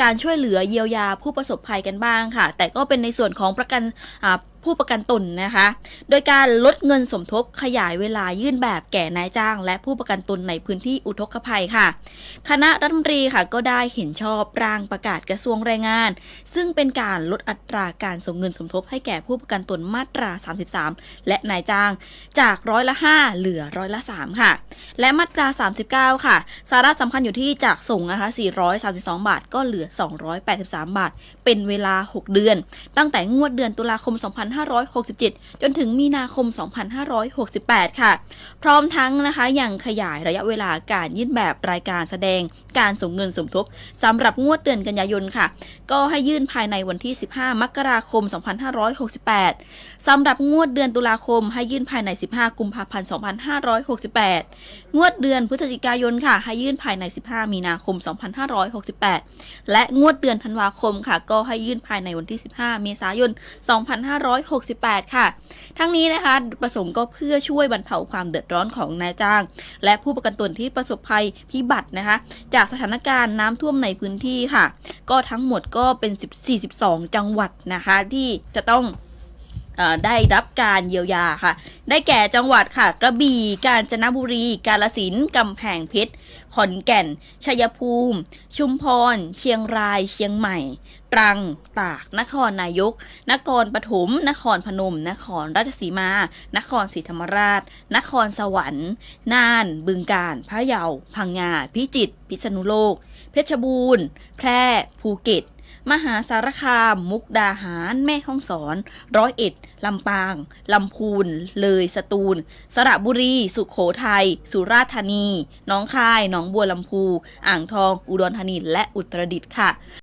การช่วยเหลือเยียวยาผู้ประสบภัยกันบ้างค่ะ แต่ก็เป็นในส่วนของประกันอ่า ผู้ประกันตนนะคะ โดยการลดเงินสมทบขยายเวลายื่นแบบแก่นายจ้าง และผู้ประกันตนในพื้นที่อุทกภัยค่ะ คณะรัฐมนตรีค่ะก็ได้เห็นชอบร่างประกาศกระทรวงแรงงาน ซึ่งเป็นการลดอัตราการส่งเงินสมทบให้แก่ผู้ประกันตนมาตรา 33 และนายจ้าง จากร้อยละ 5 เหลือร้อยละ 3 ค่ะ และมาตรา 39 ค่ะ สาระสำคัญอยู่ที่จากส่งนะคะ 432 บาทก็เหลือ 283 บาท เป็นเวลา 6 เดือน ตั้งแต่งวดเดือนตุลาคม 2 5 2567 จนถึงมีนาคม 2568 ค่ะ พร้อมทั้งนะคะยังขยายระยะเวลาการยื่นแบบรายการแสดงการส่งเงินสมทบสำหรับงวดเดือนกันยายนค่ะ ก็ให้ยื่นภายในวันที่ 15 มกราคม 2568 สำหรับงวดเดือนตุลาคมให้ยื่นภายใน 15 กุมภาพันธ์ 2568 งวดเดือนพฤศจิกายนค่ะ ให้ยื่นภายใน 15 มีนาคม 2568 และงวดเดือนธันวาคมค่ะ ก็ให้ยื่นภายในวันที่ 15 เมษายน 2568ค่ะ ทั้งนี้นะคะประสงค์ก็เพื่อช่วยบรรเทาความเดือดร้อนของนายจ้าง และผู้ประกันตนที่ประสบภัยพิบัตินะคะ จากสถานการณ์น้ำท่วมในพื้นที่ค่ะ ก็ทั้งหมดก็เป็น10 42จังหวัดนะคะที่จะต้อง ได้รับการเยียวยาค่ะ ได้แก่จังหวัดค่ะ กระบี่ กาญจนบุรี กาฬสินกำแพงเพชร ขอนแก่น ชัยภูมิ ชุมพร เชียงราย เชียงใหม่ ตรัง ตาก นครนายก นครปฐม นครพนม นครราชสีมา นครศรีธรรมราช นครสวรรค์ น่าน บึงกาฬ พะเยา พังงา พิจิตร พิษณุโลก เพชรบูรณ์ แพร่ ภูเก็ต มหาสารคาม มุกดาหาร แม่ฮ่องสอน ร้อยเอ็ด ลำปาง ลำพูน เลย สตูล สระบุรี สุขโขทัย สุราษฎร์ธานี น้องคาย หนองบัวลำพู อ่างทอง อุดรธานี และอุตรดิตถ์ค่ะ